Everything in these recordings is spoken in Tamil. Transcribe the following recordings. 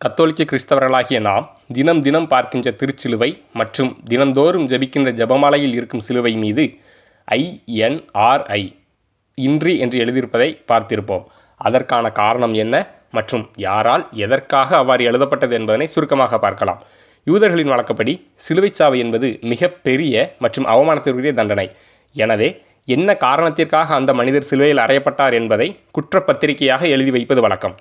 கத்தோலிக்க கிறிஸ்தவர்களாகிய நாம் தினம் தினம் பார்க்கின்ற திருச்சிலுவை மற்றும் தினந்தோறும் ஜெபிக்கின்ற ஜெபமாலையில் இருக்கும் சிலுவை மீது ஐஎன்ஆர்ஐ இன்றி என்று எழுதியிருப்பதை பார்த்திருப்போம். அதற்கான காரணம் என்ன மற்றும் யாரால் எதற்காக அவ்வாறு எழுதப்பட்டது என்பதனை சுருக்கமாக பார்க்கலாம். யூதர்களின் வழக்கப்படி சிலுவைச்சாவு என்பது மிக பெரிய மற்றும் அவமானத்திற்குரிய தண்டனை. எனவே என்ன காரணத்திற்காக அந்த மனிதர் சிலுவையில் அறையப்பட்டார் என்பதை குற்றப்பத்திரிகையாக எழுதி வைப்பது வழக்கம்.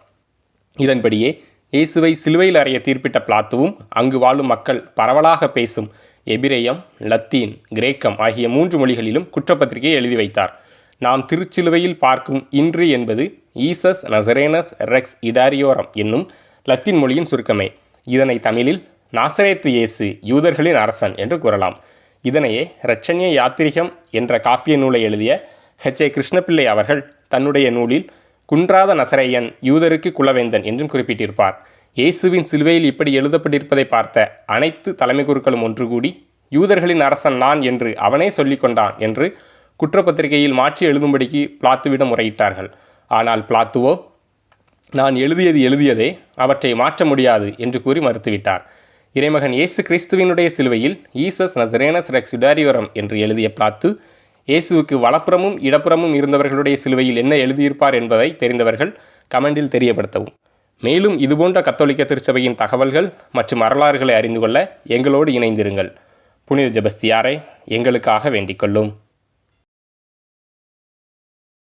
இதன்படியே இயேசுவை சிலுவையில் அறைய தீர்ப்பிட்ட பிளாத்துவும் அங்கு வாழும் மக்கள் பரவலாக பேசும் எபிரேயம் லத்தீன் கிரேக்கம் ஆகிய மூன்று மொழிகளிலும் குற்றப்பத்திரிகையை எழுதி வைத்தார். நாம் திருச்சிலுவையில் பார்க்கும் இன்று என்பது ஈசஸ் நசரேனஸ் ரெக்ஸ் இடாரியோரம் என்னும் லத்தீன் மொழியின் சுருக்கமே. இதனை தமிழில் நாசரேத்து இயேசு யூதர்களின் அரசன் என்று கூறலாம். இதனையே இரட்சணிய யாத்திரிகம் என்ற காப்பிய நூலை எழுதிய ஹெச் ஏ கிருஷ்ணபிள்ளை அவர்கள் தன்னுடைய நூலில் குன்றாத நசரையன் யூதருக்கு குலவேந்தன் என்றும் குறிப்பிட்டிருப்பார். இயேசுவின் சிலுவையில் இப்படி எழுதப்பட்டிருப்பதை பார்த்த அனைத்து தலைமை குருக்களும் ஒன்று கூடி யூதர்களின் அரசன் நான் என்று அவனே சொல்லிக் கொண்டான் என்று குற்றப்பத்திரிகையில் மாற்றி எழுதும்படிக்கு பிளாத்துவிடம் முறையிட்டார்கள். ஆனால் பிளாத்துவோ நான் எழுதியது எழுதியதே அவற்றை மாற்ற முடியாது என்று கூறி மறுத்துவிட்டார். இறைமகன் இயேசு கிறிஸ்துவினுடைய சிலுவையில் ஈசஸ் நசரேனஸ் ரெக்ஸ் என்று எழுதிய பிளாத்து இயேசுவுக்கு வலப்புறமும் இடப்புறமும் இருந்தவர்களுடைய சிலுவையில் என்ன எழுதியிருப்பார் என்பதை தெரிந்தவர்கள் கமெண்டில் தெரியப்படுத்தவும். மேலும் இதுபோன்ற கத்தோலிக்க திருச்சபையின் தகவல்கள் மற்றும் வரலாறுகளை அறிந்து கொள்ள எங்களோடு இணைந்திருங்கள். புனித ஜெபஸ்தியாரை எங்களுக்காக வேண்டிக் கொள்ளும்.